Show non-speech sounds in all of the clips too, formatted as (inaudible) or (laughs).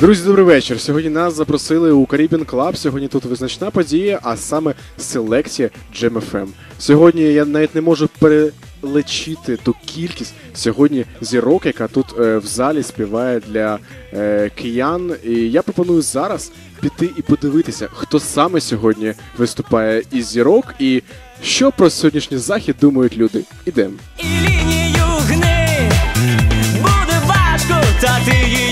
Друзі, добрий вечір. Сьогодні нас запросили у Caribbean Club. Сьогодні тут визначна подія, а саме селекція GMFM. Сьогодні я навіть не можу перелечити ту кількість сьогодні зірок, яка тут е, в залі співає для е, киян. І я пропоную зараз піти і подивитися, хто саме сьогодні виступає із зірок і що про сьогоднішній захід думають люди. Ідемо. І лінію гни буде важко, та ти її.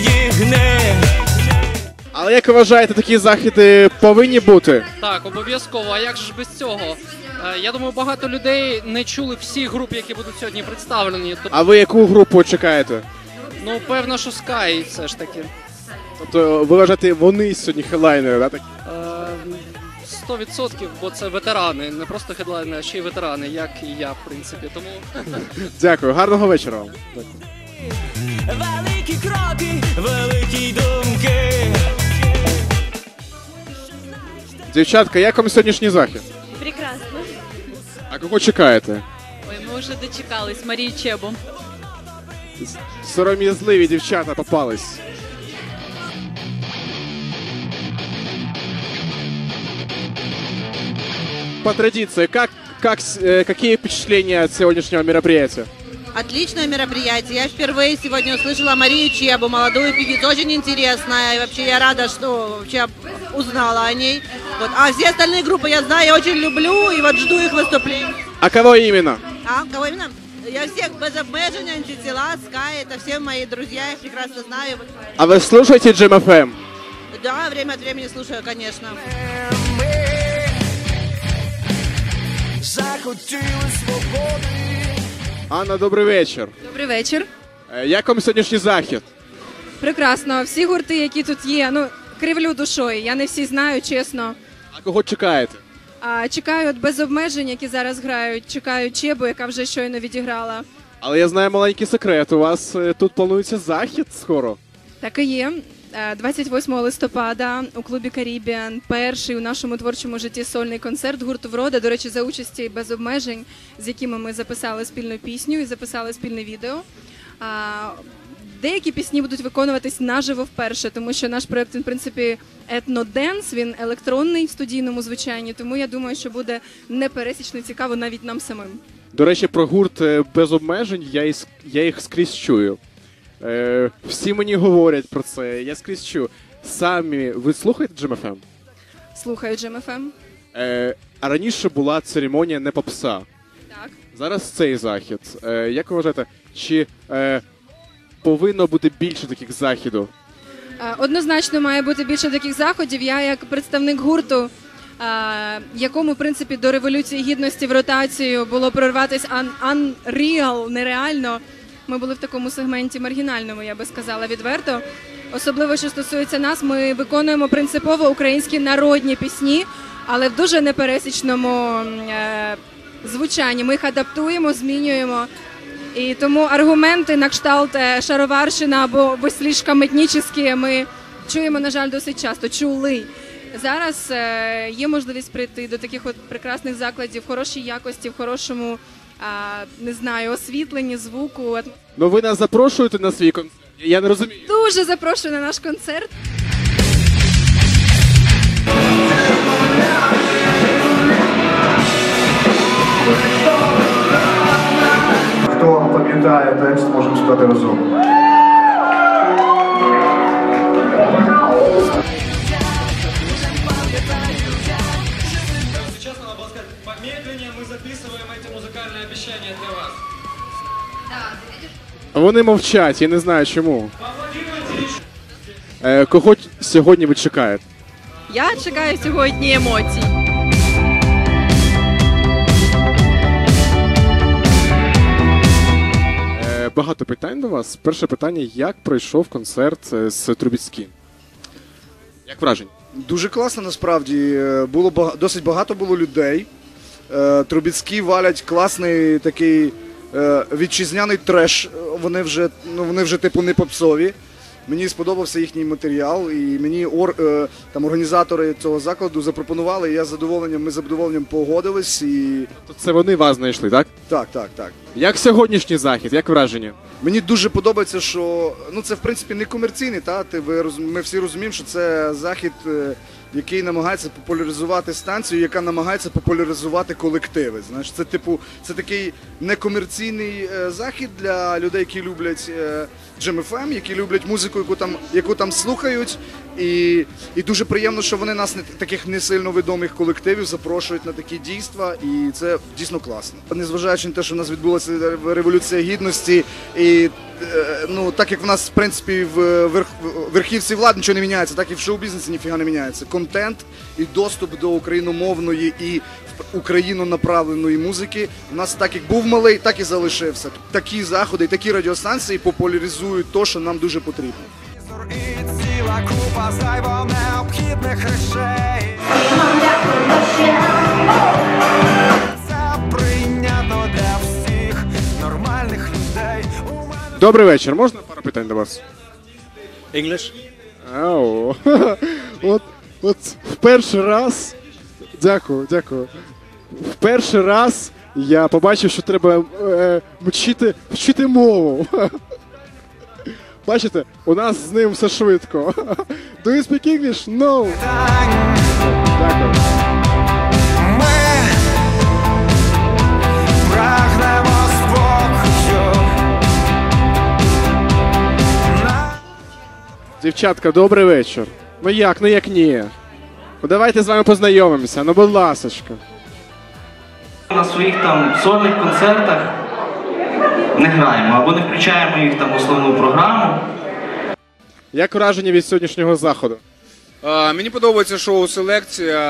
Але як ви вважаєте, такі заходи повинні бути? Так, обов'язково. А як же ж без цього? Е, Я думаю, багато людей не чули всі групи, які будуть сьогодні представлені. Тоб- А ви яку групу чекаєте? Ну, певно, що Sky все ж таки. Тобто ви вважаєте, вони сьогодні хедлайнери, да? так? Е, 100%, бо це ветерани, не просто хедлайнери, а ще й ветерани, як і я, в принципі. Тому Дякую, гарного вечора вам. Кроки, Дівчатка, як вам сьогоднішній захід? Прекрасно. А кого чекаєте? Ой, ми вже дочекались Марію Чебу. Сором'язливі дівчата попались. По традиции, как, как, с- э, какие впечатления от сегодняшнего мероприятия? Отличное мероприятие. Я впервые сегодня услышала Марию Чебу, молодую певицу. Очень интересная. И вообще я рада, что вообще узнала о ней. Вот. А все остальные группы я знаю, я очень люблю и вот жду их выступлений. А кого именно? А, кого именно? Я всех без обмежень, антитела, Скай, это все мои друзья, я их прекрасно знаю. А вы слушаете GMFM? Да, время от времени слушаю, конечно. Захотіли свободи. Анна, добрий вечір. Добрий вечір. Е, Як вам сьогоднішній захід? Прекрасно. Всі гурти, які тут є, ну кривлю душою. Я не всі знаю, чесно. А кого чекаєте? А чекаю от без обмежень, які зараз грають. Чекаю Чебу, яка вже щойно відіграла. Але я знаю маленький секрет. У вас е, тут планується захід скоро. Так і є. Е, 28 листопада у клубі Карібіан перший у нашому творчому житті сольний концерт гурту Врода. До речі, за участі без обмежень, з якими ми записали спільну пісню і записали спільне відео. А, Деякі пісні будуть виконуватись наживо вперше, тому що наш проект він, в принципі етноденс, він електронний в студійному звучанні. Тому я думаю, що буде непересічно цікаво навіть нам самим. До речі, про гурт е, без обмежень я їх скрізь чую. Е, всі мені говорять про це, я скрізь чую. Самі ви слухаєте GMFM? Слухаю GMFM. Е, а раніше була церемонія не попса. Так. Зараз цей захід. Е, як ви вважаєте, чи е, повинно бути більше таких заходів? Е, Однозначно має бути більше таких заходів. Я як представник гурту, е, якому в принципі до революції гідності в ротацію було прорватися un- unreal, нереально. Ми були в такому сегменті маргінальному, я би сказала відверто. Особливо, що стосується нас, ми виконуємо принципово українські народні пісні, але в дуже непересічному е, звучанні. Ми їх адаптуємо, змінюємо. І тому аргументи на кшталт е, шароварщина або ви слишком етнічні ми чуємо, на жаль, досить часто. Чули. Зараз е, є можливість прийти до таких от прекрасних закладів хорошій якості, в хорошому, не знаю, освітленні, звуку. Ну ви нас запрошуєте на свій концерт? Я не розумію. Дуже запрошую на наш концерт. Хто пам'ятає текст, можемо спати разом. Вони мовчать, я не знаю чому. Е, кого сьогодні ви чекаєте? Я чекаю сьогодні емоцій. Е, багато питань до вас. Перше питання: як пройшов концерт е, з Трубіцьким? Як враження? Дуже класно насправді. Е, Було бага- досить багато було людей. Е, Трубіцькі валять класний такий вітчизняний треш. Е, Вони вже, ну, вони вже типу не попсові. Мені сподобався їхній матеріал, і мені ор, е, там організатори цього закладу запропонували. І я з задоволенням, ми з задоволенням погодились. І То це вони вас знайшли, так? так, так, так. Як сьогоднішній захід, як враження? Мені дуже подобається, що ну це в принципі не комерційний, та ти ви ми всі розуміємо, що це захід, е, який намагається популяризувати станцію, яка намагається популяризувати колективи. Знаєш, це типу, це такий некомерційний е, захід для людей, які люблять е, FM, які люблять музику, яку там, яку там слухають. І, і дуже приємно, що вони нас не таких не сильно відомих колективів запрошують на такі дійства, і це дійсно класно. Незважаючи на те, що в нас відбулася революція гідності, і е, ну так як в нас в принципі в верх, верхівці влади нічого не міняється, так і в шоу-бізнесі ніфіга не міняється. Контент і доступ до україномовної і українонаправленої музики у нас так як був малий, так і залишився. Такі заходи, такі радіостанції популяризують те, що нам дуже потрібно. І ціла купа зайво необхідних речей. Це прийнято для всіх нормальних людей. Добрий вечір. Можна пару питань до вас? English? Ау. (laughs) От, от в перший раз. Дякую, дякую. В перший раз я побачив, що треба е, вчити, вчити мову. (laughs) Бачите, у нас з ним все швидко. (laughs) Do you speak English? No. Дякую. Дівчатка, добрий вечір. Ну як, ну як ні? Ну давайте з вами познайомимося, ну будь ласочка. На своїх там сольних концертах не граємо або не включаємо їх там в основну програму. Як враження від сьогоднішнього заходу? А, Мені подобається шоу Селекція.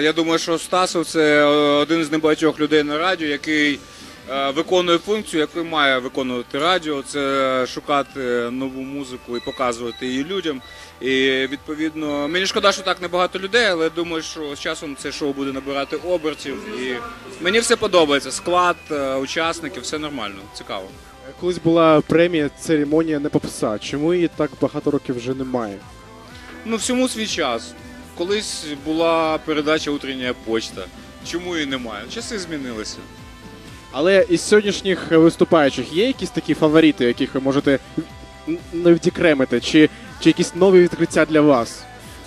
Я думаю, що Стасов це один з небагатьох людей на радіо, який е, виконує функцію, яку має виконувати радіо. Це шукати нову музику і показувати її людям. І відповідно, мені шкода, що так небагато людей, але думаю, що з часом це шоу буде набирати обертів. І мені все подобається. Склад, е, учасників, все нормально, цікаво. Колись була премія церемонія не попса. Чому її так багато років вже немає? Ну, всьому свій час. Колись була передача Утрення почта. Чому її немає? Часи змінилися. Але із сьогоднішніх виступаючих є якісь такі фаворити, яких ви можете не відокремити, чи, чи якісь нові відкриття для вас?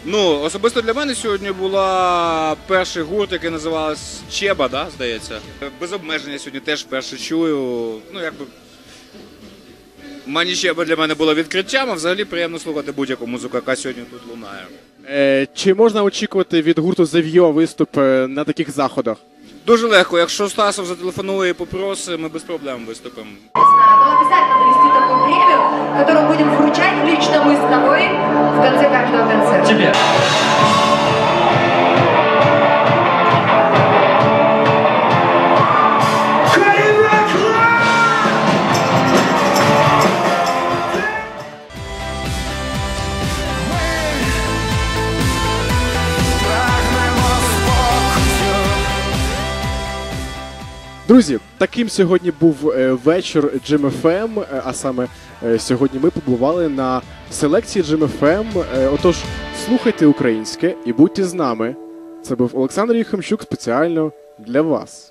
Ну, особисто для мене сьогодні була перший гурт, який називався Чеба, да, здається. Без обмеження сьогодні теж вперше чую. Ну, якби. Мані Чеба для мене було відкриттям, а взагалі приємно слухати будь-яку музику, яка сьогодні тут лунає. Е, чи можна очікувати від гурту Зав'йо виступ е, на таких заходах? Дуже легко, якщо Стасов зателефонує і попросить, ми без проблем виступимо. то обязательно провести такую премию, которую будем вручать лично мы с тобой в конце каждого концерта. Тебе. Друзі, таким сьогодні був е, вечір GMFM, е, а саме е, сьогодні ми побували на селекції GMFM. Е, Отож, слухайте українське і будьте з нами. Це був Олександр Єхимчук спеціально для вас.